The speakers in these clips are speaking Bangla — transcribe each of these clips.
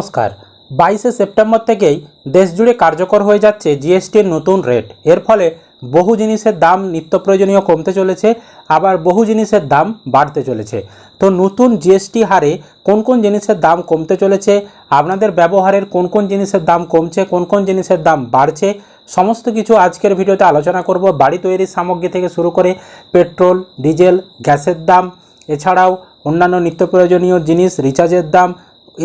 নমস্কার। বাইশে সেপ্টেম্বর থেকেই দেশজুড়ে কার্যকর হয়ে যাচ্ছে জিএসটির নতুন রেট। এর ফলে বহু জিনিসের দাম নিত্য প্রয়োজনীয় কমতে চলেছে, আবার বহু জিনিসের দাম বাড়তে চলেছে। তো নতুন জিএসটি হারে কোন কোন জিনিসের দাম কমতে চলেছে, আপনাদের ব্যবহারের কোন কোন জিনিসের দাম কমছে, কোন কোন জিনিসের দাম বাড়ছে, সমস্ত কিছু আজকের ভিডিওতে আলোচনা করব বাড়ি তৈরির সামগ্রী থেকে শুরু করে পেট্রোল, ডিজেল, গ্যাসের দাম, এছাড়াও অন্যান্য নিত্য প্রয়োজনীয় জিনিস, রিচার্জের দাম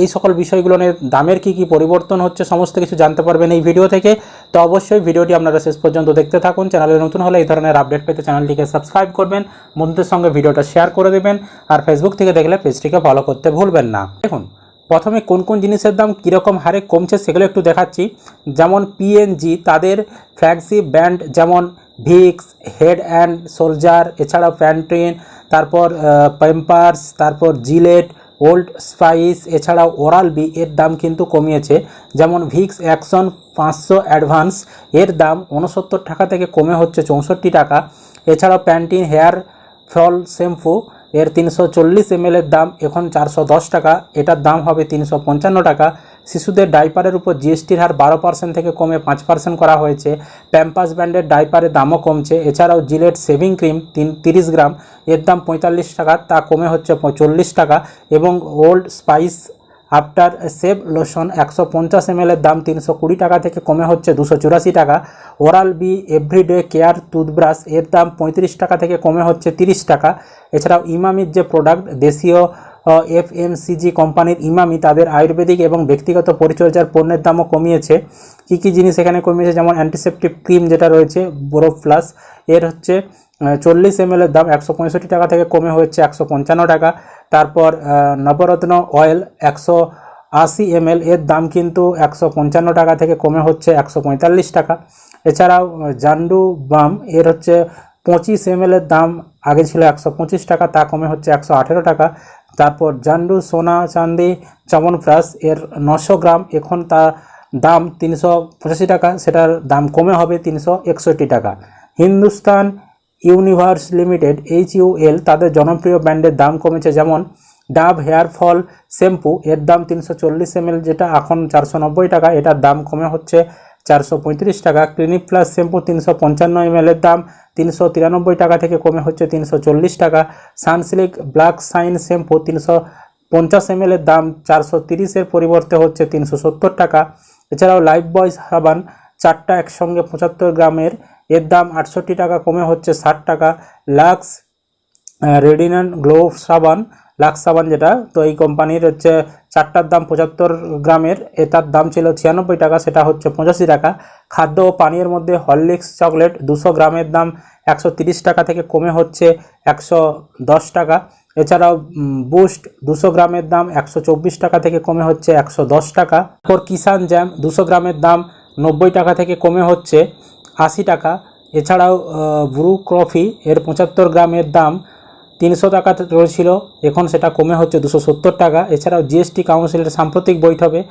এই সকল বিষয়গুলো নিয়ে দামের কী কী পরিবর্তন হচ্ছে সমস্ত কিছু জানতে পারবেন এই ভিডিও থেকে। তো অবশ্যই ভিডিওটি আপনারা শেষ পর্যন্ত দেখতে থাকুন। চ্যানেলে নতুন হলে এই ধরনের আপডেট পেতে চ্যানেলটিকে সাবস্ক্রাইব করবেন, বন্ধুদের সঙ্গে ভিডিওটা শেয়ার করে দেবেন আর ফেসবুক থেকে দেখলে পেজটিকে ফলো করতে ভুলবেন না। দেখুন, প্রথমে কোন কোন জিনিসের দাম কীরকম হারে কমছে সেগুলো একটু দেখাচ্ছি। যেমন পিএনজি তাদের ফ্ল্যাগশিপ ব্র্যান্ড যেমন ভিক্স হেড অ্যান্ড সোলজার এছাড়াও প্যান্টিন তারপর পেম্পার্স তারপর জিলেট ওল্ড স্পাইস, এছাড়াও ওরাল বি, এর দাম কিন্তু কমিয়েছে। যেমন ভিক্স অ্যাকশন পাঁচশো অ্যাডভান্স, এর দাম উনসত্তর টাকা থেকে কমে হচ্ছে চৌষট্টি টাকা। এছাড়াও প্যান্টিন হেয়ার ফল শ্যাম্পু, এর তিনশো চল্লিশ এর দাম এখন চারশো দশ টাকা, এটার দাম হবে তিনশো পঞ্চান্ন টাকা। শিশুদের ডাইপারের উপর জিএসটির হার বারো পার্সেন্ট থেকে কমে পাঁচ পার্সেন্ট করা হয়েছে। প্যাম্পাস ব্র্যান্ডের ডাইপারের দামও কমছে। এছাড়াও জিলেট সেভিং ক্রিম তিন, তিরিশ গ্রাম, এর দাম পঁয়তাল্লিশ টাকা, তা কমে হচ্ছে চল্লিশ টাকা এবং Old Spice after shave lotion একশো পঞ্চাশ এম এর দাম তিনশো কুড়ি টাকা থেকে কমে হচ্ছে দুশো চুরাশি টাকা। Oral B everyday care toothbrush, এর দাম পঁয়ত্রিশ টাকা থেকে কমে হচ্ছে তিরিশ টাকা। এছাড়াও ইমামির যে প্রোডাক্ট, দেশীয় এফ এমসিজি কোম্পানির ইমামি তাদের আয়ুর্বেদিক এবং ব্যক্তিগত পরিচর্যার পণ্যের দামও কমিয়েছে। কী কী জিনিস এখানে কমিয়েছে? যেমন অ্যান্টিসেপটিক ক্রিম যেটা রয়েছে বরফ প্লাস এর হচ্ছে চল্লিশ এম এর দাম একশো পঁয়ষট্টি টাকা থেকে কমে হচ্ছে একশো পঞ্চান্ন টাকা। তারপর নবরত্ন অয়েল একশো আশি এম এর দাম কিন্তু একশো পঞ্চান্ন টাকা থেকে কমে হচ্ছে একশো পঁয়তাল্লিশ টাকা। এছাড়াও, জান্ডু বাম এর হচ্ছে পঁচিশ এম এর দাম আগে ছিল একশো পঁচিশ টাকা, তা কমে হচ্ছে একশো আঠেরো টাকা। তারপর জান্ডু, সোনা, চাঁদি চমনপ্রাস এর নশো গ্রাম। এখন তা দাম তিনশো পঁচাশি টাকা, সেটার দাম কমে হবে তিনশো একষট্টি টাকা। Hindustan Unilever limited, H U L তাদের জনপ্রিয় ব্র্যান্ডের দাম কমেছে যেমন ডাভ হেয়ার ফল শ্যাম্পু, এর দাম তিনশো চল্লিশ এমএল, যেটা এখন চারশো নব্বই টাকা, এটার দাম কমে হচ্ছে চারশো পঁয়ত্রিশ টাকা। ক্লিনিক প্লাস শ্যাম্পু তিনশো পঞ্চান্ন এমএলের দাম তিনশো তিরানব্বই টাকা থেকে কমে হচ্ছে তিনশো চল্লিশ টাকা। সানসিল্ক ব্ল্যাক সাইন শ্যাম্পু তিনশো পঞ্চাশ এমএলের দাম চারশো তিরিশের পরিবর্তে হচ্ছে তিনশো সত্তর টাকা। এছাড়াও লাইফ বয় সাবান চারটা একসঙ্গে পঁচাত্তর গ্রামের এর দাম আটষট্টি টাকা, কমে হচ্ছে ষাট টাকা। লাক্স রেডিনান গ্লো সাবান লাক্স সাবান যেটা, তো এই কোম্পানির হচ্ছে চারটার দাম পঁচাত্তর গ্রামের, এটার দাম ছিল ছিয়ানব্বই টাকা, সেটা হচ্ছে পঁচাশি টাকা। খাদ্য ও পানীয়ের মধ্যে হরলিক্স চকলেট দুশো গ্রামের দাম একশো টাকা থেকে কমে হচ্ছে একশো দশ টাকা। এছাড়াও বুস্ট দুশো গ্রামের দাম একশো চব্বিশ টাকা থেকে কমে হচ্ছে একশো দশ টাকা। তারপর কিষান জ্যাম দুশো গ্রামের দাম নব্বই টাকা থেকে কমে হচ্ছে আশি টাকা। এছাড়াও ব্রু কফি এর পঁচাত্তর গ্রামের দাম তিনশো টাকা রয়েছিল। এখন সেটা কমে হচ্ছে দুশো সত্তর টাকা। এছাড়াও জিএসটি কাউন্সিলের সাম্প্রতিক বৈঠকে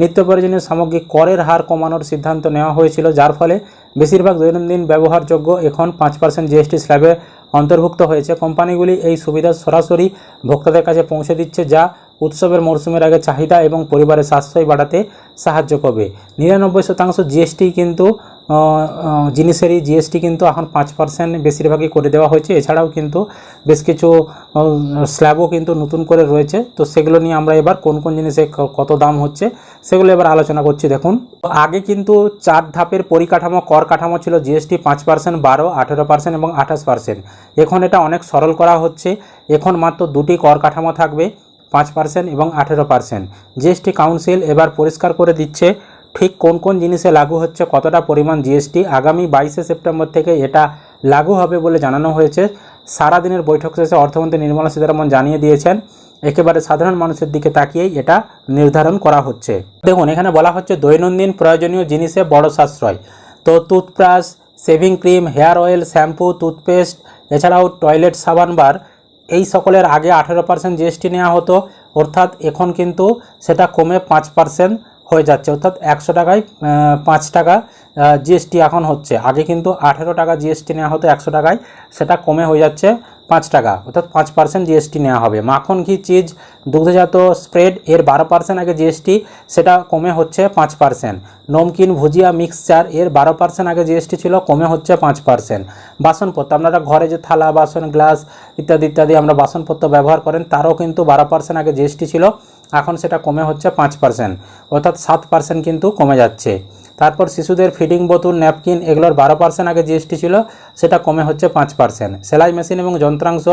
নিত্য প্রয়োজনীয় সামগ্রী করের হার কমানোর সিদ্ধান্ত নেওয়া হয়েছিল, যার ফলে বেশিরভাগ দৈনন্দিন ব্যবহারযোগ্য এখন পাঁচ পার্সেন্ট জিএসটি স্ল্যাবে অন্তর্ভুক্ত হয়েছে। কোম্পানিগুলি এই সুবিধা সরাসরি ভোক্তাদের কাছে পৌঁছে দিচ্ছে, যা উৎসবের মরশুমের আগে চাহিদা এবং পরিবারের সাশ্রয় বাড়াতে সাহায্য করবে। নিরানব্বই শতাংশ জিএসটি কিন্তু জিনিসেরই জিএসটি কিন্তু এখন পাঁচ পার্সেন্ট বেশিরভাগই করে দেওয়া হয়েছে। এছাড়াও কিন্তু বেশ কিছু স্ল্যাবও কিন্তু নতুন করে রয়েছে। তো সেগুলো নিয়ে আমরা এবার কোন কোন জিনিসে কত দাম হচ্ছে, সেগুলো এবার আলোচনা করছি, দেখুন। আগে কিন্তু চার ধাপের পরিকাঠামো, কর কাঠামো ছিল জিএসটি পাঁচ পার্সেন্ট বারো, আঠেরো পার্সেন্ট এবং আঠাশ পার্সেন্ট এখন এটা অনেক সরল করা হচ্ছে। এখন মাত্র দুটি কর কাঠামো থাকবে, পাঁচ পার্সেন্ট এবং আঠেরো পার্সেন্ট জিএসটি কাউন্সিল এবার পরিষ্কার করে দিচ্ছে। ঠিক কোন কোন জিনিসে লাগু হচ্ছে, কতটা পরিমাণ জিএসটি আগামী বাইশে সেপ্টেম্বর থেকে এটা লাগু হবে বলে জানানো হয়েছে। সারাদিনের বৈঠক শেষে অর্থমন্ত্রী নির্মলা সীতারামন জানিয়ে দিয়েছেন, একেবারে সাধারণ মানুষের দিকে তাকিয়েই এটা নির্ধারণ করা হচ্ছে। দেখুন, এখানে বলা হচ্ছে দৈনন্দিন প্রয়োজনীয় জিনিসে বড় সাশ্রয়। তো toothbrush, shaving cream, hair oil, shampoo, toothpaste, এছাড়াও টয়লেট, সাবান, বার, এই সকলের আগে আঠেরো পার্সেন্ট জিএসটি নেওয়া হতো। অর্থাৎ এখন কিন্তু সেটা কমে পাঁচ পার্সেন্ট হয়ে যাচ্ছে। অর্থাৎ একশো টাকায় পাঁচ টাকা জিএসটি এখন হচ্ছে। আগে কিন্তু আঠেরো টাকা জিএসটি নেওয়া হতো একশো টাকায়, সেটা কমে হয়ে যাচ্ছে পাঁচ টাকা। অর্থাৎ পাঁচ পার্সেন্ট জিএসটি নেওয়া হবে। মাখন ঘি চিজ দুগ্ধজাত স্প্রেড এর বারো পার্সেন্ট আগে জিএসটি সেটা কমে হচ্ছে পাঁচ পার্সেন্ট নমকিন ভুজিয়া মিক্সচার এর বারো পার্সেন্ট আগে জিএসটি ছিল, কমে হচ্ছে পাঁচ পার্সেন্ট বাসনপত্র, আপনারা ঘরে যে থালা, বাসন, গ্লাস ইত্যাদি ইত্যাদি আমরা বাসনপত্র ব্যবহার করেন, তারও কিন্তু বারো পার্সেন্ট আগে জিএসটি ছিল। এখন সেটা কমে হচ্ছে পাঁচ পার্সেন্ট অর্থাৎ সাত পার্সেন্ট কিন্তু কমে যাচ্ছে। তারপর শিশুদের ফিডিং বোতল ন্যাপকিন এগুলোর বারো পার্সেন্ট আগে জিএসটি ছিল, সেটা কমে হচ্ছে পাঁচ পার্সেন্ট সেলাই মেশিন এবং যন্ত্রাংশ,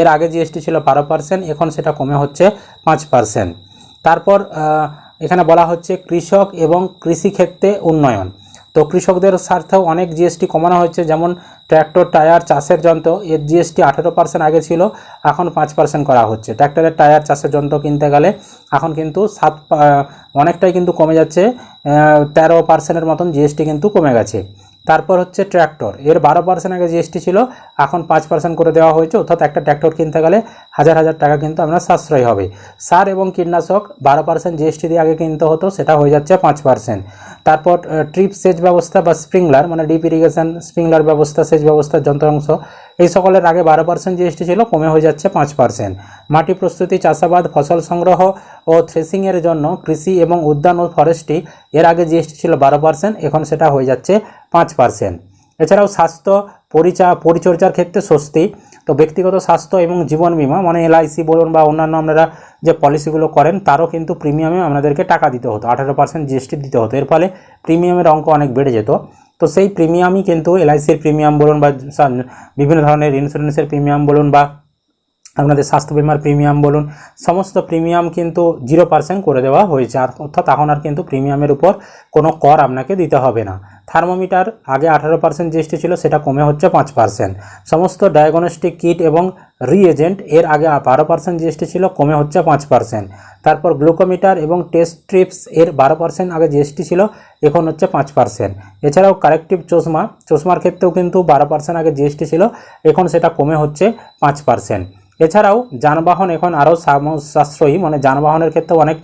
এর আগে জিএসটি ছিল বারো পার্সেন্ট এখন সেটা কমে হচ্ছে পাঁচ পার্সেন্ট তারপর এখানে বলা হচ্ছে কৃষক এবং কৃষিক্ষেত্রে উন্নয়ন। কৃষকদের স্বার্থেও অনেক জিএসটি কমানো হচ্ছে যেমন ট্র্যাক্টর টায়ার চাষের যন্ত্র। এর জিএসটি আঠেরো পার্সেন্ট আগে ছিল, এখন পাঁচ পার্সেন্ট করা হচ্ছে। ট্র্যাক্টরের টায়ার চাষের যন্ত্র কিনতে গেলে এখন কিন্তু সাত অনেকটাই কিন্তু কমে যাচ্ছে তেরো পার্সেন্টের মতন জিএসটি কিন্তু কমে গেছে। তারপর হচ্ছে ট্র্যাক্টর এর বারো পার্সেন্ট আগে জিএসটি ছিল, এখন পাঁচ পার্সেন্ট করে দেওয়া হয়েছে। অর্থাৎ একটা ট্র্যাক্টর কিনতে গেলে হাজার হাজার টাকা কিন্তু আপনার সাশ্রয় হবে। সার এবং কীটনাশক বারো পার্সেন্ট জিএসটি দিয়ে আগে কিনতে হতো, সেটা হয়ে যাচ্ছে পাঁচ পার্সেন্ট তারপর ট্রিপ সেচ ব্যবস্থা বা স্প্রিংলার মানে ডিপ ইরিগেশন স্প্রিংলার ব্যবস্থা, সেচ ব্যবস্থার যন্ত্রাংশ এই সকলের আগে বারো পার্সেন্ট জিএসটি ছিল, কমে হয়ে যাচ্ছে পাঁচ পার্সেন্ট। মাটি প্রস্তুতি, চাষাবাদ, ফসল সংগ্রহ ও থ্রেসিংয়ের জন্য কৃষি এবং উদ্যান ও ফরেস্ট্রি এর আগে জিএসটি ছিল বারো পার্সেন্ট, এখন সেটা হয়ে যাচ্ছে পাঁচ পার্সেন্ট। এছাড়াও স্বাস্থ্য পরিচা, পরিচর্যার ক্ষেত্রে স্বস্তি। তো ব্যক্তিগত স্বাস্থ্য এবং জীবন বিমা মানে এলআইসি বলুন বা অন্যান্য আপনারা যে পলিসিগুলো করেন, তারও কিন্তু প্রিমিয়ামে আপনাদেরকে টাকা দিতে হতো, আঠারো পার্সেন্ট জিএসটি দিতে হতো। এর ফলে প্রিমিয়ামের অঙ্ক অনেক বেড়ে যেত। তো সেই প্রিমিয়ামই কিন্তু এলআইসির প্রিমিয়াম বলুন বা বিভিন্ন ধরনের ইন্স্যুরেন্সের প্রিমিয়াম বলুন বা আপনাদের স্বাস্থ্য বিমার প্রিমিয়াম বলুন, সমস্ত প্রিমিয়াম কিন্তু জিরো পার্সেন্ট করে দেওয়া হয়েছে। আর অর্থাৎ এখন আর কিন্তু প্রিমিয়ামের উপর কোনো কর আপনাকে দিতে হবে না। থার্মোমিটার আগে আঠারো পার্সেন্ট জিএসটি ছিল, সেটা কমে হচ্ছে পাঁচ পার্সেন্ট সমস্ত ডায়াগনস্টিক কিট এবং রিএজেন্ট এর আগে বারো পার্সেন্ট জিএসটি ছিল, কমে হচ্ছে পাঁচ পার্সেন্ট তারপর গ্লুকোমিটার এবং টেস্ট ট্রিপস এর বারো পার্সেন্ট আগে জিএসটি ছিল, এখন হচ্ছে পাঁচ পার্সেন্ট এছাড়াও কারেক্টিভ চশমা, চশমার ক্ষেত্রেও কিন্তু বারো পার্সেন্ট আগে জিএসটি ছিল, এখন সেটা কমে হচ্ছে পাঁচ পার্সেন্ট এছাড়াও যানবাহন এখন আরও সাশ্রয়ী মানে যানবাহনের ক্ষেত্রেও অনেক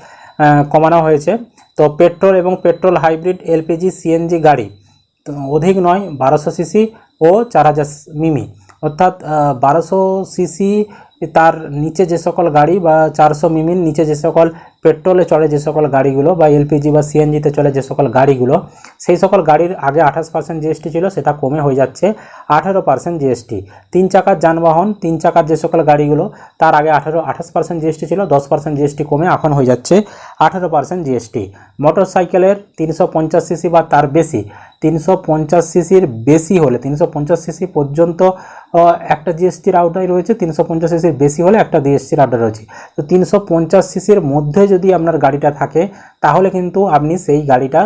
কমানো হয়েছে। তো পেট্রোল এবং পেট্রোল হাইব্রিড এলপিজি, সিএনজি গাড়ি অধিক নয়, বারোশো সিসি ও চার হাজার মিমি। অর্থাৎ বারোশো সিসি তার নিচে যে সকল গাড়ি বা চারশো মিমির নিচে যে সকল পেট্রোলে চলে যে সকল গাড়িগুলো বা এলপিজি বা সিএনজিতে চলে যে সকল গাড়িগুলো, সেই সকল গাড়ির আগে আঠাশ পার্সেন্ট জিএসটি ছিল, সেটা কমে হয়ে যাচ্ছে আঠারো পার্সেন্ট জিএসটি। তিন চাকার যানবাহন, তিন চাকার যে সকল গাড়িগুলো, তার আগে আঠারো, আঠাশ পার্সেন্ট জিএসটি ছিল, দশ পার্সেন্ট জিএসটি কমে এখন হয়ে যাচ্ছে আঠারো পার্সেন্ট জিএসটি। মোটর সাইকেলের তিনশো পঞ্চাশ সিসি বা তার বেশি, তিনশো পঞ্চাশ সিসির বেশি হলে, তিনশো পঞ্চাশ সিসি পর্যন্ত একটা জিএসটির আওতায় রয়েছে, তিনশো পঞ্চাশ সিসির বেশি হলে একটা জিএসটির আওতায় রয়েছে। তো তিনশো পঞ্চাশ সিসির মধ্যে যদি আপনার গাড়িটা থাকে, তাহলে কিন্তু আপনি সেই গাড়িটা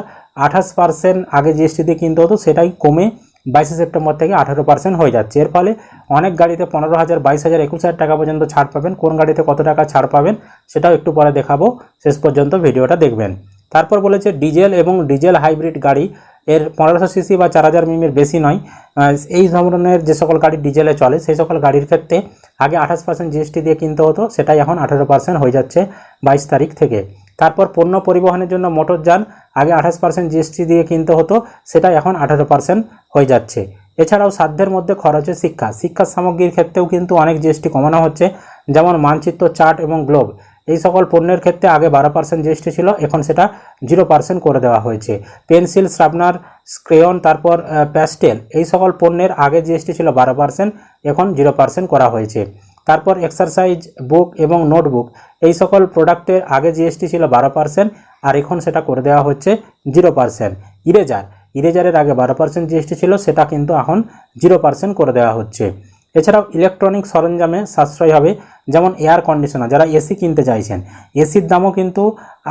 আঠাশ পার্সেন্ট আগে জিএসটি দিয়ে কিনতে হতো, সেটাই কমে বাইশে সেপ্টেম্বর থেকে আঠারো পার্সেন্ট হয়ে যাচ্ছে। এর ফলে অনেক গাড়িতে পনেরো হাজার, বাইশ হাজার, একুশ হাজার টাকা পর্যন্ত ছাড় পাবেন। কোন গাড়িতে কত টাকা ছাড় পাবেন, সেটাও একটু পরে দেখাবো। শেষ পর্যন্ত ভিডিওটা দেখবেন। তারপর বলেছে ডিজেল এবং ডিজেল হাইব্রিড গাড়ি এর পনেরোশো সিসি বা চার হাজার মিমির বেশি নয়। এই ধরনের যে সকল গাড়ি ডিজেলে চলে, সেই সকল গাড়ির ক্ষেত্রে আগে আঠাশ পার্সেন্ট জিএসটি দিয়ে কিনতে হতো, সেটাই এখন আঠারো পার্সেন্ট হয়ে যাচ্ছে বাইশ তারিখ থেকে। তারপর পণ্য পরিবহনের জন্য মোটর যান, আগে আঠাশ পার্সেন্ট জিএসটি দিয়ে কিনতে হতো সেটা এখন আঠারো পার্সেন্ট হয়ে যাচ্ছে। এছাড়াও সাধ্যের মধ্যে খরচে শিক্ষা। শিক্ষা সামগ্রীর ক্ষেত্রেও কিন্তু অনেক জিএসটি কমানো হচ্ছে, যেমন মানচিত্র, চার্ট এবং গ্লোব। এই সকল পণ্যের ক্ষেত্রে আগে বারো পার্সেন্ট জিএসটি ছিল, এখন সেটা জিরো পার্সেন্ট করে দেওয়া হয়েছে। পেন্সিল, শ্রাবনার, স্ক্রেয়ন, তারপর প্যাস্টেল, এই সকল পণ্যের আগে জিএসটি ছিল বারো পার্সেন্ট এখন জিরো পার্সেন্ট করা হয়েছে। তারপর এক্সারসাইজ বুক এবং নোটবুক এই সকল প্রোডাক্টের আগে জিএসটি ছিল বারো পার্সেন্ট আর এখন সেটা করে দেওয়া হচ্ছে জিরো পার্সেন্ট ইরেজার ইরেজারের আগে বারো পার্সেন্ট জিএসটি ছিল, সেটা কিন্তু এখন জিরো পার্সেন্ট করে দেওয়া হচ্ছে। এছাড়াও ইলেকট্রনিক সরঞ্জামে সাশ্রয় হবে যেমন এয়ার কন্ডিশনার যারা এসি কিনতে চাইছেন এসির দামও কিন্তু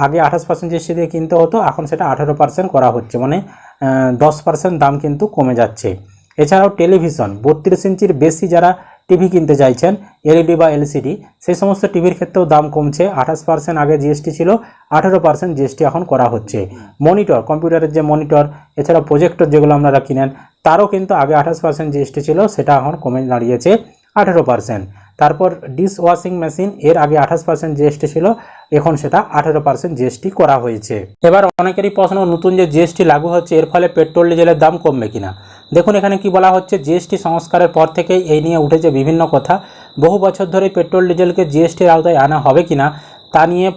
আগে আঠাশ পার্সেন্ট জিএসটি দিয়ে কিনতে হতো, এখন সেটা আঠারো পার্সেন্ট করা হচ্ছে। মানে দশ পার্সেন্ট দাম কিন্তু কমে যাচ্ছে। এছাড়াও টেলিভিশন বত্রিশ ইঞ্চির বেশি যারা টিভি কিনতে চাইছেন এলইডি বা এলসিডি সেই সমস্ত টিভির ক্ষেত্রেও দাম কমছে। আঠাশ পার্সেন্ট আগে জিএসটি ছিল, আঠেরো পার্সেন্ট জিএসটি এখন করা হচ্ছে। মনিটর কম্পিউটারের যে মনিটর এছাড়া প্রজেক্টর যেগুলো আপনারা কিনেন, তারও কিন্তু আগে আঠাশ পার্সেন্ট জিএসটি ছিল, সেটা এখন কমে দাঁড়িয়েছে। আঠেরো পার্সেন্ট তারপর ডিশ ওয়াশিং মেশিন এর আগে আঠাশ পার্সেন্ট জিএসটি ছিল, এখন সেটা আঠেরো পার্সেন্ট জিএসটি করা হয়েছে। এবার অনেকেরই প্রশ্ন, নতুন যে জিএসটি লাগু হচ্ছে, এর ফলে পেট্রোল, ডিজেলের দাম কমবে কিনা? দেখুন, এখানে কি বলা হচ্ছে জিএসটি সংস্কারের পর থেকেই এই নিয়ে উঠেছে বিভিন্ন কথা। বহু বছর ধরে পেট্রোল, ডিজেলকে জিএসটির আওতায় আনা হবে কিনা, তা নিয়ে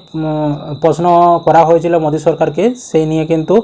প্রশ্ন করা হয়েছিল মোদী সরকারকে, সেই নিয়ে কিন্তু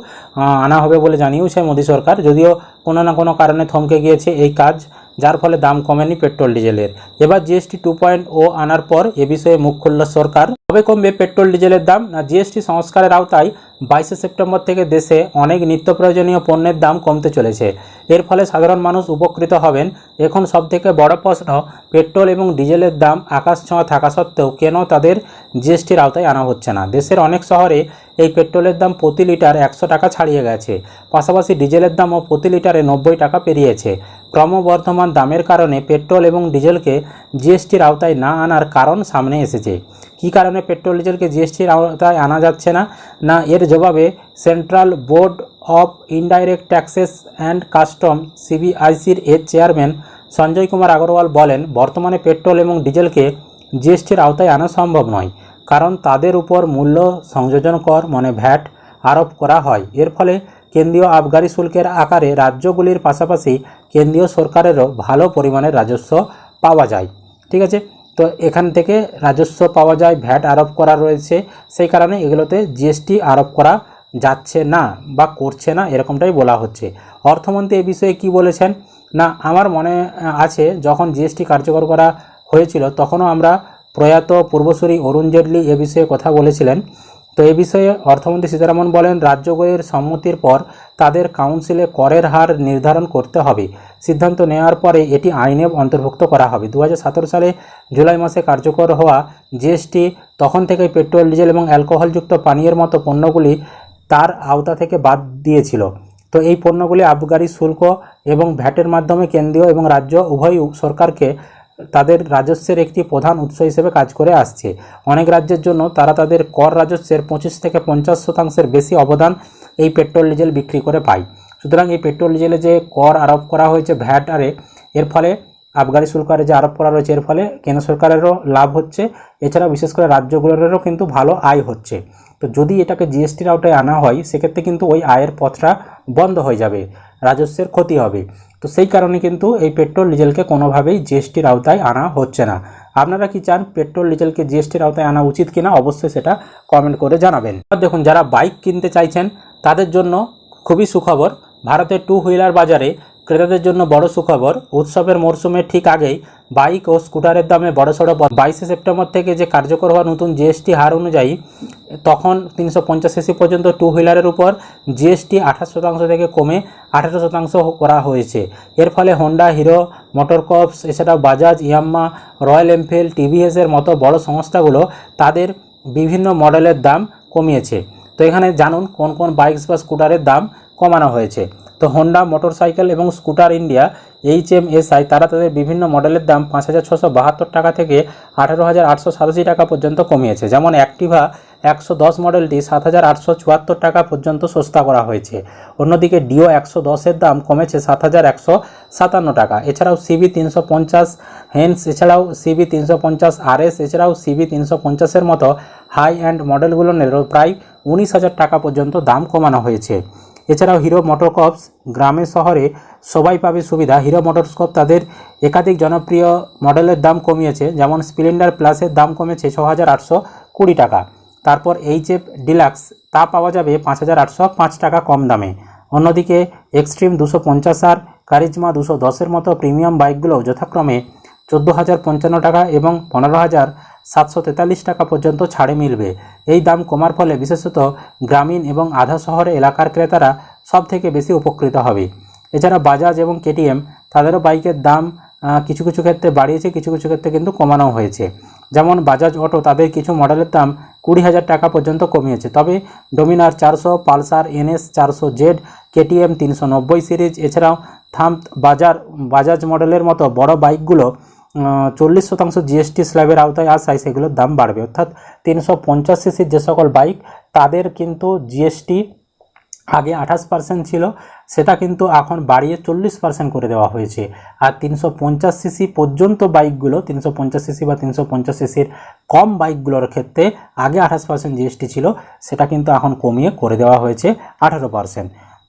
আনা হবে বলে জানিয়েছে মোদী সরকার। যদিও কোনো না কোনো কারণে থমকে গিয়েছে এই কাজ যার ফলে দাম কমেনি পেট্রোল ডিজেলের। এবার জিএসটি টু পয়েন্ট ও আনার পর এ বিষয়ে মুখ খুলল সরকার। কবে কমবে পেট্রোল ডিজেলের দাম? না জিএসটি সংস্কারের আওতায় বাইশে সেপ্টেম্বর থেকে দেশে অনেক নিত্য প্রয়োজনীয় পণ্যের দাম কমতে চলেছে। এর ফলে সাধারণ মানুষ উপকৃত হবেন। এখন সবথেকে বড় প্রশ্ন, পেট্রোল এবং ডিজেলের দাম আকাশ ছোঁয়া থাকা সত্ত্বেও কেন তাদের জিএসটির আওতায় আনা হচ্ছে না? দেশের অনেক শহরে এই পেট্রোলের দাম প্রতি লিটার একশো টাকা ছাড়িয়ে গেছে। পাশাপাশি ডিজেলের দামও প্রতি লিটারে নব্বই টাকা পেরিয়েছে। ক্রমবর্ধমান দামের কারণে পেট্রোল এবং ডিজেলকে জিএসটির আওতায় না আনার কারণ সামনে এসেছে। কী কারণে পেট্রোল ডিজেলকে জিএসটির আওতায় আনা যাচ্ছে না? না, এর জবাবে central board of indirect taxes and custom সিবিআইসির এর চেয়ারম্যান সঞ্জয় কুমার আগরওয়াল বলেন, বর্তমানে পেট্রোল এবং ডিজেলকে জিএসটির আওতায় আনা সম্ভব নয়, কারণ তাদের উপর মূল্য সংযোজন কর মানে ভ্যাট আরোপ করা হয়। এর ফলে কেন্দ্রীয় আবগারি শুল্কের আকারে রাজ্যগুলির পাশাপাশি কেন্দ্রীয় সরকারেরও ভালো পরিমাণের রাজস্ব পাওয়া যায়। ঠিক আছে? তো এখান থেকে রাজস্ব পাওয়া যায়, ভ্যাট আরোপ করা রয়েছে। সেই কারণে এগুলোতে জিএসটি আরোপ করা যাচ্ছে না বা করছে না এরকমটাই বলা হচ্ছে। অর্থমন্ত্রী এ বিষয়ে কি বলেছেন? না, আমার মনে আছে যখন জিএসটি কার্যকর করা হয়েছিল তখনও আমরা প্রয়াত পূর্বসূরি অরুণ জেটলি এ বিষয়ে কথা বলেছিলেন। তো এ বিষয়ে অর্থমন্ত্রী সীতারামন বলেন, রাজ্যগুলির সম্মতির পর তাদের কাউন্সিলে করের হার নির্ধারণ করতে হবে। সিদ্ধান্ত নেওয়ার পরে এটি আইনে অন্তর্ভুক্ত করা হবে। দু হাজার সতেরো সালে জুলাই মাসে কার্যকর হওয়া জিএসটি, তখন থেকেই পেট্রোল, ডিজেল এবং অ্যালকোহলযুক্ত পানীয়ের মতো পণ্যগুলি তার আওতা থেকে বাদ দিয়েছিল। তো এই পণ্যগুলি আবগারি শুল্ক এবং ভ্যাটের মাধ্যমে কেন্দ্রীয় এবং রাজ্য উভয় সরকারকে তাদের রাজস্বের একটি প্রধান উৎস হিসেবে কাজ করে আসছে। অনেক রাজ্যের জন্য তারা তাদের কর রাজস্বের পঁচিশ থেকে পঞ্চাশ শতাংশের বেশি অবদান এই পেট্রোল ডিজেল বিক্রি করে পায়। সুতরাং এই পেট্রোল ডিজেলে যে কর আরোপ করা হয়েছে ভ্যাট আরে এর ফলে আবগারি শুল্ক আরে যে আরোপ করা রয়েছে, এর ফলে কেন্দ্র সরকারেরও লাভ হচ্ছে। এছাড়া বিশেষ করে রাজ্যগুলোরও কিন্তু ভালো আয় হচ্ছে। তো যদি এটাকে জিএসটির আওতায় আনা হয়, সেক্ষেত্রে কিন্তু ওই আয়ের পথটা বন্ধ হয়ে যাবে, রাজস্বের ক্ষতি হবে। তো সেই কারণে কিন্তু এই পেট্রোল ডিজেলকে কোনোভাবেই জিএসটির আওতায় আনা হচ্ছে না। আপনারা কি চান পেট্রোল ডিজেলকে জিএসটির আওতায় আনা উচিত কিনা? অবশ্যই সেটা কমেন্ট করে জানাবেন। আর দেখুন, যারা বাইক কিনতে চাইছেন, তাদের জন্য খুবই সুখবর। ভারতের টু হুইলার বাজারে ক্রেতাদের জন্য বড় সুখবর, উৎসবের মরশুমের ঠিক আগেই বাইক ও স্কুটারের দামে বড়সড় বাইশে সেপ্টেম্বর থেকে যে কার্যকর হওয়া নতুন জিএসটি হার অনুযায়ী, তখন তিনশো পঞ্চাশ সিসি পর্যন্ত টু হুইলারের উপর জিএসটি আঠাশ শতাংশ থেকে কমে আঠারো শতাংশ করা হয়েছে। এর ফলে হোন্ডা, হিরো মোটরকপস এছাড়াও বাজাজ ইয়াম্মা রয়্যাল এনফিল্ড টিভিএসের মতো বড় সংস্থাগুলো তাদের বিভিন্ন মডেলের দাম কমিয়েছে। তো এখানে জানুন কোন কোন বাইকস বা স্কুটারের দাম কমানো হয়েছে। তো হোন্ডা মোটরসাইকেল এবং scooter India H M S I তারা তাদের বিভিন্ন মডেলের দাম পাঁচ হাজার ছশো বাহাত্তর টাকা থেকে আঠারো হাজার আটশো সাতাশি টাকা পর্যন্ত কমিয়েছে। যেমন অ্যাক্টিভা একশো দশ মডেলটি সাত হাজার আটশো চুয়াত্তর টাকা পর্যন্ত সস্তা করা হয়েছে। অন্যদিকে ডিও একশো দশের দাম কমেছে সাত হাজার একশো সাতান্ন টাকা। এছাড়াও সিবি তিনশো পঞ্চাশ হেন্স এছাড়াও সিবি তিনশো পঞ্চাশ আরএস এছাড়াও সিবি তিনশো পঞ্চাশের মতো হাই অ্যান্ড মডেলগুলোর প্রায় উনিশ হাজার টাকা পর্যন্ত দাম কমানো হয়েছে। এছাড়াও হিরো মোটরকপস গ্রামে শহরে সবাই পাবে সুবিধা। হিরো মোটরস্কপ তাদের একাধিক জনপ্রিয় মডেলের দাম কমিয়েছে, যেমন স্প্লেন্ডার প্লাসের দাম কমেছে ছ হাজার আটশো কুড়ি টাকা। তারপর এইচ এফ ডিলাক্স তা পাওয়া যাবে পাঁচ হাজার আটশো পাঁচ টাকা কম দামে। অন্যদিকে এক্সট্রিম দুশো পঞ্চাশ আর কারিজমা দুশো দশের মতো প্রিমিয়াম বাইকগুলো যথাক্রমে চোদ্দ হাজার পঞ্চান্ন টাকা এবং পনেরো হাজার সাতশো তেতাল্লিশ টাকা পর্যন্ত ছাড়ে মিলবে। এই দাম কমার ফলে বিশেষত গ্রামীণ এবং আধা শহরে এলাকার ক্রেতারা সব থেকে বেশি উপকৃত হবে। এছাড়া বাজাজ এবং কেটিএম তাদেরও বাইকের দাম কিছু কিছু ক্ষেত্রে বাড়িয়েছে, কিছু কিছু ক্ষেত্রে কিন্তু কমানো হয়েছে। যেমন বাজাজ অটো তাদের কিছু মডেলের দাম কুড়ি হাজার টাকা পর্যন্ত কমিয়েছে। তবে ডোমিনার চারশো, পালসার, এনএস চারশো, জেড, কেটিএম তিনশো নব্বই সিরিজ, এছাড়াও থাম বাজার, বাজাজ মডেলের মতো বড় বাইকগুলো চল্লিশ শতাংশ জিএসটি স্ল্যাবের আওতায় আসায় সেগুলোর দাম বাড়বে। অর্থাৎ তিনশো পঞ্চাশ সিসির যে সকল বাইক তাদের কিন্তু জিএসটি আগে আঠাশ পার্সেন্ট ছিল, সেটা কিন্তু এখন বাড়িয়ে চল্লিশ পার্সেন্ট করে দেওয়া হয়েছে। আর তিনশো পঞ্চাশ সিসি পর্যন্ত বাইকগুলো তিনশো পঞ্চাশ সিসি বা তিনশো পঞ্চাশ সিসির কম বাইকগুলোর ক্ষেত্রে আগে আঠাশ পার্সেন্ট জিএসটি ছিল, সেটা কিন্তু এখন কমিয়ে করে দেওয়া হয়েছে আঠারো পার্সেন্ট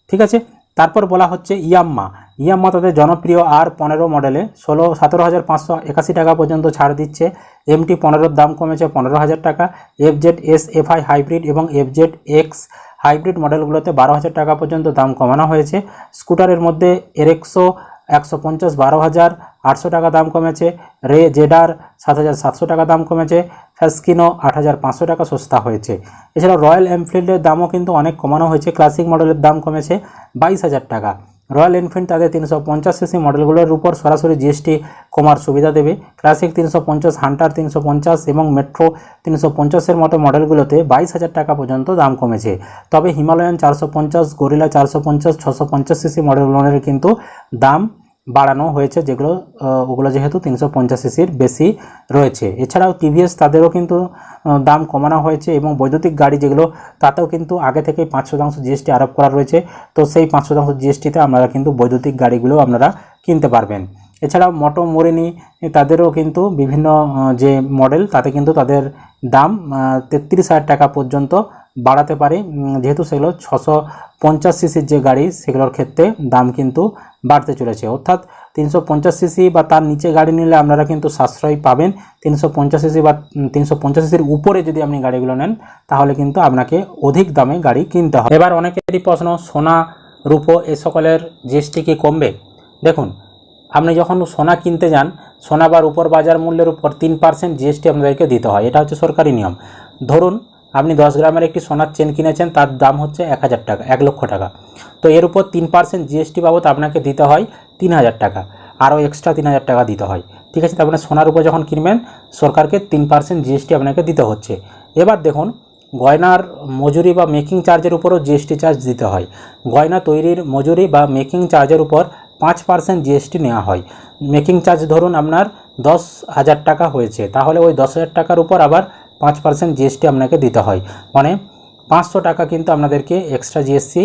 ঠিক আছে? তারপর বলা হচ্ছে ইয়াম্মা ইয়াম্মা তাদের জনপ্রিয় আর পনেরো মডেলে ষোলো, সতেরো হাজার পাঁচশো একাশি টাকা পর্যন্ত ছাড় দিচ্ছে। এমটি পনেরোর দাম কমেছে পনেরো হাজার টাকা। FZ S F I hybrid এবং এফজেড এক্স হাইব্রিড মডেলগুলোতে বারো হাজার টাকা পর্যন্ত দাম কমানো হয়েছে। স্কুটারের মধ্যে এরেক্সো একশো পঞ্চাশ, বারো হাজার আটশো টাকা দাম কমেছে। রে জেডার সাত হাজার সাতশো টাকা দাম কমেছে। ফ্যাসকিনো আট হাজার পাঁচশো টাকা সস্তা হয়েছে। এছাড়া রয়্যাল এনফিল্ডের দামও কিন্তু অনেক কমানো হয়েছে। ক্লাসিক মডেলের দাম কমেছে বাইশ হাজার টাকা। রয়্যাল এনফিল্ড তাদের তিনশো পঞ্চাশ সিসি মডেলগুলোর উপর সরাসরি জিএসটি কমার সুবিধা দেবে। ক্লাসিক তিনশো পঞ্চাশ হান্টার তিনশো পঞ্চাশ এবং মেট্রো তিনশো পঞ্চাশের মতো মডেলগুলোতে বাইশ হাজার টাকা পর্যন্ত দাম কমেছে। তবে হিমালয়ান চারশো পঞ্চাশ গরিলা চারশো পঞ্চাশ, ছশো পঞ্চাশ সিসি মডেলগুলোর কিন্তু দাম বাড়ানো হয়েছে, যেগুলো ওগুলো যেহেতু তিনশো পঞ্চাশ সিসির বেশি রয়েছে। এছাড়াও টিভিএস তাদেরও কিন্তু দাম কমানো হয়েছে এবং বৈদ্যুতিক গাড়ি যেগুলো, তাতেও কিন্তু আগে থেকেই পাঁচ শতাংশ জিএসটি আরোপ করা রয়েছে। তো সেই পাঁচ শতাংশ জিএসটিতে আপনারা কিন্তু বৈদ্যুতিক গাড়িগুলো আপনারা কিনতে পারবেন। এছাড়াও মোটো মরিনি, তাদেরও কিন্তু বিভিন্ন যে মডেল, তাতে কিন্তু তাদের দাম তেত্রিশ হাজার টাকা পর্যন্ত বাড়াতে পারে। যেহেতু সেগুলো ছশো পঞ্চাশ সিসির যে গাড়ি, সেগুলোর ক্ষেত্রে দাম কিন্তু বাড়তে চলেছে। অর্থাৎ তিনশো পঞ্চাশ সিসি বা তার নিচে গাড়ি নিলে আপনারা কিন্তু সাশ্রয় পাবেন। তিনশো পঞ্চাশ সিসি বা তিনশো পঞ্চাশ সিসির উপরে যদি আপনি গাড়িগুলো নেন, তাহলে কিন্তু আপনাকে অধিক দামে গাড়ি কিনতে হবে। এবার অনেকেরই প্রশ্ন, সোনা, রূপো এ সকলের জিএসটি কি কমবে? দেখুন, আপনি যখন সোনা কিনতে যান, সোনা বা রূপোর বাজার মূল্যের উপর তিন পার্সেন্ট জিএসটি আপনাদেরকে দিতে হয়। এটা হচ্ছে সরকারি নিয়ম। ধরুন আপনি দশ গ্রামের একটি সোনার চেন কিনেছেন, তার দাম হচ্ছে এক হাজার টাকা, এক লক্ষ টাকা। তো এর উপর তিন পার্সেন্ট জিএসটি বাবদ আপনাকে দিতে হয় তিন হাজার টাকা, আরও এক্সট্রা তিন হাজার টাকা দিতে হয়। ঠিক আছে তারপরে সোনার উপর যখন কিনবেন, সরকারকে তিন পার্সেন্ট জিএসটি আপনাকে দিতে হচ্ছে। এবার দেখুন, গয়নার মজুরি বা মেকিং চার্জের উপরও জিএসটি চার্জ দিতে হয়। গয়না তৈরির মজুরি বা মেকিং চার্জের উপর পাঁচ পার্সেন্ট জিএসটি নেওয়া হয়। মেকিং চার্জ ধরুন আপনার দশ হাজার টাকা হয়েছে, তাহলে ওই দশ হাজার টাকার উপর আবার পাঁচ পার্সেন্ট জিএসটি আপনাকে দিতে হয়। মানে পাঁচশো টাকা কিন্তু আপনাদেরকে এক্সট্রা জিএসটি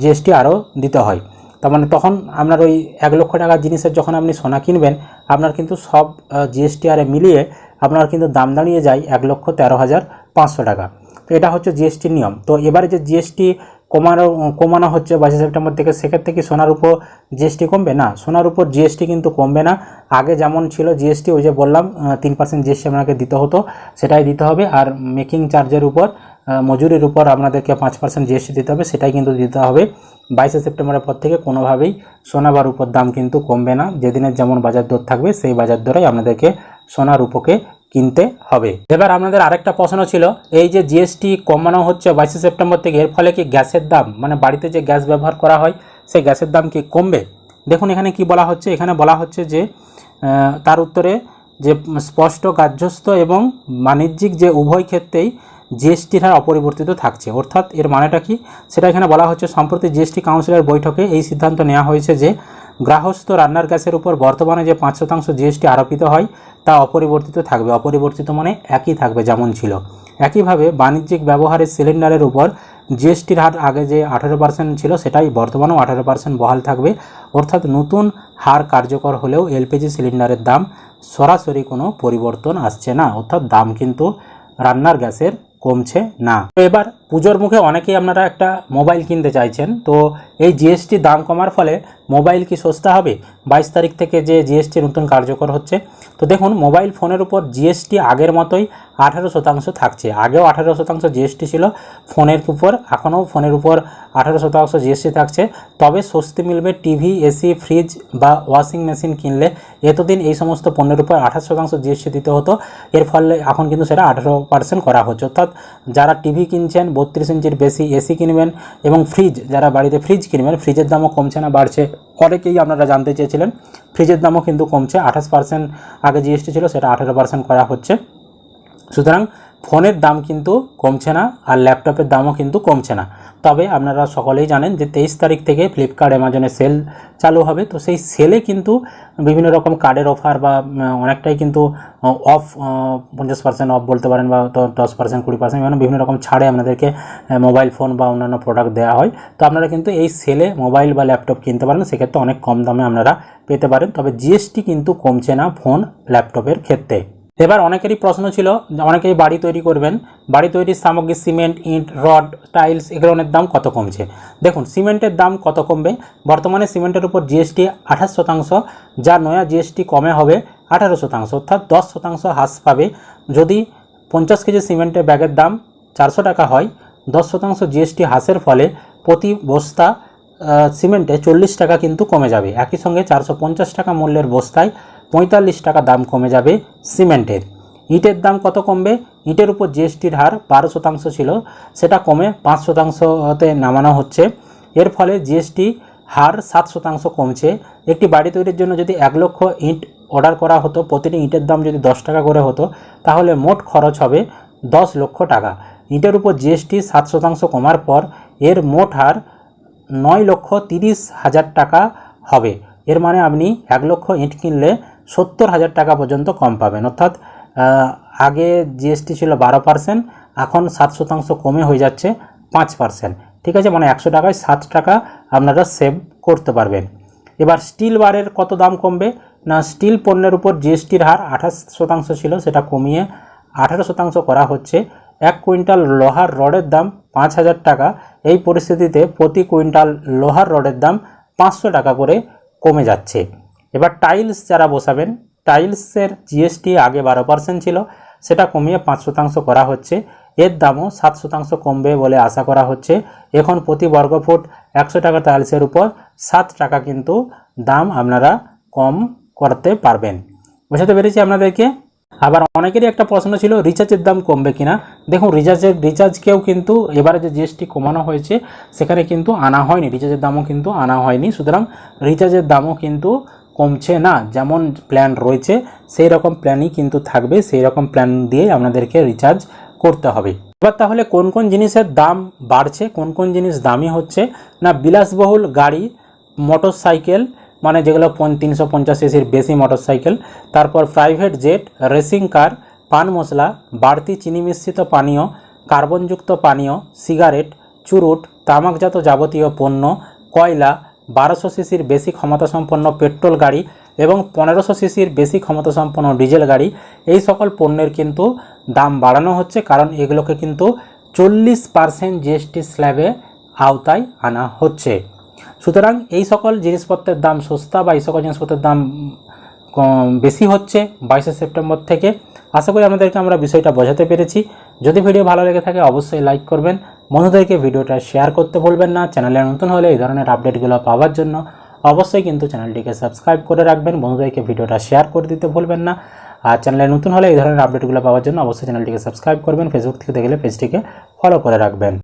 জিএসটি আরও দিতে হয়। তার মানে তখন আপনার ওই এক লক্ষ টাকার জিনিসের যখন আপনি সোনা কিনবেন, আপনার কিন্তু সব জিএসটি আরে মিলিয়ে আপনার কিন্তু দাম দাঁড়িয়ে যায় এক লক্ষ তেরো হাজার পাঁচশো টাকা। তো এটা হচ্ছে জিএসটির নিয়ম। তো এবারে যে জিএসটি কমানো কমানো হচ্ছে বাইশে সেপ্টেম্বর থেকে, সেক্ষেত্রে কি সোনার উপর জিএসটি কমবে? না, সোনার উপর জিএসটি কিন্তু কমবে না। আগে যেমন ছিল জিএসটি, ওই যে বললাম তিন পার্সেন্ট জিএসটি আপনাকে দিতে হতো, সেটাই দিতে হবে। আর মেকিং চার্জের উপর মজুরির উপর আপনাদেরকে পাঁচ পার্সেন্ট জিএসটি দিতে হবে, সেটাই কিন্তু দিতে হবে। বাইশে সেপ্টেম্বরের পর থেকে কোনোভাবেই সোনা বা রূপোর দাম কিন্তু কমবে না। যেদিনের যেমন বাজার দর থাকবে, সেই বাজার দরেই আপনাদেরকে সোনা রূপোকে কিনতে হবে। এবার আপনাদের আরেকটা প্রশ্ন ছিল, এই যে জিএসটি কমানো হচ্ছে বাইশে সেপ্টেম্বর থেকে, এর ফলে কি গ্যাসের দাম মানে বাড়িতে যে গ্যাস ব্যবহার করা হয়, সেই গ্যাসের দাম কি কমবে? দেখুন, এখানে কি বলা হচ্ছে, এখানে বলা হচ্ছে যে তার উত্তরে যে স্পষ্ট কার্যস্থ এবং বাণিজ্যিক যে উভয় ক্ষেত্রেই জিএসটির হার অপরিবর্তিত থাকছে। অর্থাৎ এর মানেটা কি? সেটা এখানে বলা হচ্ছে, সম্প্রতি জিএসটি কাউন্সিলের বৈঠকে এই সিদ্ধান্ত নেওয়া হয়েছে যে গ্রাহস্থ রান্নার গ্যাসের উপর বর্তমানে যে পাঁচ শতাংশ জিএসটি আরোপিত হয়, তা অপরিবর্তিত থাকবে। অপরিবর্তিত মানে একই থাকবে যেমন ছিল। একইভাবে বাণিজ্যিক ব্যবহারের সিলিন্ডারের উপর জিএসটির হার আগে যে আঠারো পার্সেন্ট ছিল, সেটাই বর্তমানেও আঠারো পার্সেন্ট বহাল থাকবে। অর্থাৎ নতুন হার কার্যকর হলেও এলপিজি সিলিন্ডারের দাম সরাসরি কোনো পরিবর্তন আসছে না। অর্থাৎ দাম কিন্তু রান্নার গ্যাসের কমছে না। তো এবার পুজোর মুখে অনেকেই আপনারা একটা মোবাইল কিনতে চাইছেন। তো এই জিএসটি দাম কমার ফলে মোবাইল কি সস্তা হবে? বাইশ তারিখ থেকে যে জিএসটি নতুন কার্যকর হচ্ছে। তো দেখুন, মোবাইল ফোনের উপর জিএসটি আগের মতোই আঠারো শতাংশ থাকছে। আগেও আঠারো শতাংশ জিএসটি ছিল, ফোনের উপর, এখনও ফোনের উপর আঠারো শতাংশ জিএসটি থাকছে। তবে স্বস্তি মিলবে টিভি, এসি, ফ্রিজ বা ওয়াশিং মেশিন কিনলে। এতদিন এই সমস্ত পণ্যের উপর আঠাশ শতাংশ জিএসটি দিতে হতো। এর ফলে এখন কিন্তু সেটা আঠারো পার্সেন্ট করা হচ্ছে। অর্থাৎ যারা টিভি কিনছেন, বত্রিশ ইঞ্চির বেশি এসি কিনবেন এবং ফ্রিজ, যারা বাড়িতে ফ্রিজ কিনবেন, ফ্রিজের দামও কমছে না, বাড়ছে অনেকেই আপনারা জানতে চেয়েছিলেন, ফ্রিজের দামও কিন্তু কমছে, আঠাশ পার্সেন্ট আগে জিএসটি ছিল, সেটা আঠেরো পার্সেন্ট করা হচ্ছে। সুতরাং ফোনের দাম কিন্তু কমছে না আর ল্যাপটপের দামও কিন্তু কমছে না। তবে আপনারা সকলেই জানেন যে তেইশ তারিখ থেকে ফ্লিপকার্ট অ্যামাজনের সেল চালু হবে। তো সেই সেলে কিন্তু বিভিন্ন রকম কার্ডের অফার বা অনেকটাই কিন্তু অফ পঞ্চাশ পার্সেন্ট অফ বলতে পারেন বা দশ পার্সেন্ট কুড়ি পার্সেন্ট বিভিন্ন রকম ছাড়ে আপনাদেরকে মোবাইল ফোন বা অন্যান্য প্রোডাক্ট দেওয়া হয়। তো আপনারা কিন্তু এই সেলে মোবাইল বা ল্যাপটপ কিনতে পারেন। সেক্ষেত্রে অনেক কম দামে আপনারা পেতে পারেন। তবে জিএসটি কিন্তু কমছে না ফোন, ল্যাপটপের ক্ষেত্রে। এবার অনেকেরই প্রশ্ন ছিল অনেকেই বাড়ি তৈরি করবেন। বাড়ি তৈরির সামগ্রী সিমেন্ট, ইট, রড, টাইলস এগুলোর দাম কত কমছে? দেখুন, সিমেন্টের দাম কত কমবে? বর্তমানে সিমেন্টের উপর জিএসটি আঠাশ শতাংশ যা নয়া জিএসটি কমে হবে আঠারো শতাংশ, অর্থাৎ দশ শতাংশ হ্রাস পাবে। যদি পঞ্চাশ কেজি সিমেন্টের ব্যাগের দাম চারশো টাকা হয়, দশ শতাংশ জিএসটি হ্রাসের ফলে প্রতি বস্তা সিমেন্টে চল্লিশ টাকা কিন্তু কমে যাবে। একই সঙ্গে চারশো পঞ্চাশ টাকা মূল্যের বস্তায় পঁয়তাল্লিশ টাকা দাম কমে যাবে সিমেন্টের। ইটের দাম কত কমবে? ইটের উপর জিএসটির হার বারো শতাংশ ছিল, সেটা কমে পাঁচ শতাংশতে নামানো হচ্ছে। এর ফলে জিএসটি হার সাত শতাংশ কমছে। একটি বাড়ি তৈরির জন্য যদি এক লক্ষ ইট অর্ডার করা হতো, প্রতিটি ইটের দাম যদি দশ টাকা করে হতো, তাহলে মোট খরচ হবে দশ লক্ষ টাকা। ইটের উপর জিএসটি সাত শতাংশ কমার পর এর মোট হার নয় লক্ষ তিরিশ হাজার টাকা হবে। এর মানে আপনি এক লক্ষ ইট কিনলে সত্তর হাজার টাকা পর্যন্ত কম পাবেন। অর্থাৎ আগে জিএসটি ছিল বারো পার্সেন্ট, এখন সাত শতাংশ কমে হয়ে যাচ্ছে পাঁচ পার্সেন্ট। ঠিক আছে? মানে একশো টাকায় সাত টাকা আপনারা সেভ করতে পারবেন। এবার স্টিল বারের কত দাম কমবে? না, স্টিল পণ্যের উপর জিএসটির হার আঠাশ শতাংশ ছিল, সেটা কমিয়ে আঠারো শতাংশ করা হচ্ছে। এক কুইন্টাল লোহার রডের দাম পাঁচ হাজার টাকা। এই পরিস্থিতিতে প্রতি কুইন্টাল লোহার রডের দাম পাঁচশো টাকা করে কমে যাচ্ছে। এবার টাইলস যারা বসাবেন টাইলসের জিএসটি আগে বারো পার্সেন্ট ছিল, সেটা কমিয়ে পাঁচ শতাংশ করা হচ্ছে। এর দামও সাত শতাংশ কমবে বলে আশা করা হচ্ছে। এখন প্রতি বর্গফুট একশো টাকা টাইলসের উপর সাত টাকা কিন্তু দাম আপনারা কম করতে পারবেন। বোঝাতে পেরেছি আপনাদেরকে? আবার অনেকেরই একটা প্রশ্ন ছিল রিচার্জের দাম কমবে কিনা? দেখুন রিচার্জের রিচার্জকেও কিন্তু এবারে যে জিএসটি কমানো হয়েছে, সেখানে কিন্তু আনা হয়নি রিচার্জের দামও কিন্তু আনা হয়নি। সুতরাং রিচার্জের দামও কিন্তু কমছে না, যেমন প্ল্যান রয়েছে সেই রকম প্ল্যানই কিন্তু থাকবে সেই রকম প্ল্যান দিয়ে আপনাদেরকে রিচার্জ করতে হবে। এবার তাহলে কোন কোন জিনিসের দাম বাড়ছে, কোন কোন জিনিস দামি হচ্ছে? না, বিলাসবহুল গাড়ি মোটর সাইকেল মানে যেগুলো তিনশো পঞ্চাশ সিসির বেশি মোটর সাইকেল তারপর প্রাইভেট জেট রেসিং কার পান মশলা, বাড়তি চিনি মিশ্রিত পানীয় কার্বনযুক্ত পানীয় সিগারেট চুরুট, তামাকজাত যাবতীয় পণ্য, কয়লা, বারোশো সিসির বেশি ক্ষমতাসম্পন্ন পেট্রোল গাড়ি এবং পনেরোশো সিসির বেশি ক্ষমতাসম্পন্ন ডিজেল গাড়ি। এই সকল পণ্যের কিন্তু দাম বাড়ানো হচ্ছে কারণ এগুলোকে কিন্তু চল্লিশ পার্সেন্ট জিএসটি স্ল্যাবে আওতায় আনা হচ্ছে। সুতরাং এই সকল জিনিসপত্রের দাম সস্তা বা এই সকল জিনিসপত্রের দাম বেশি হচ্ছে বাইশে সেপ্টেম্বর থেকে। আশা করি আপনাদেরকে আমরা বিষয়টা বোঝাতে পেরেছি। যদি ভিডিও ভালো লেগে থাকে, অবশ্যই লাইক করবেন। বন্ধুদেরকে ভিডিওটা শেয়ার করতে ভুলবেন না। চ্যানেলে নতুন হলে এই ধরনের আপডেটগুলো পাওয়ার জন্য অবশ্যই কিন্তু চ্যানেলটিকে সাবস্ক্রাইব করে রাখবেন। বন্ধুদেরকে ভিডিওটা শেয়ার করে দিতে ভুলবেন না। আর চ্যানেলে নতুন হলে এই ধরনের আপডেটগুলো পাওয়ার জন্য অবশ্যই চ্যানেলটিকে সাবস্ক্রাইব করবেন। ফেসবুক থেকে দেখলে পেজটিকে ফলো করে রাখবেন।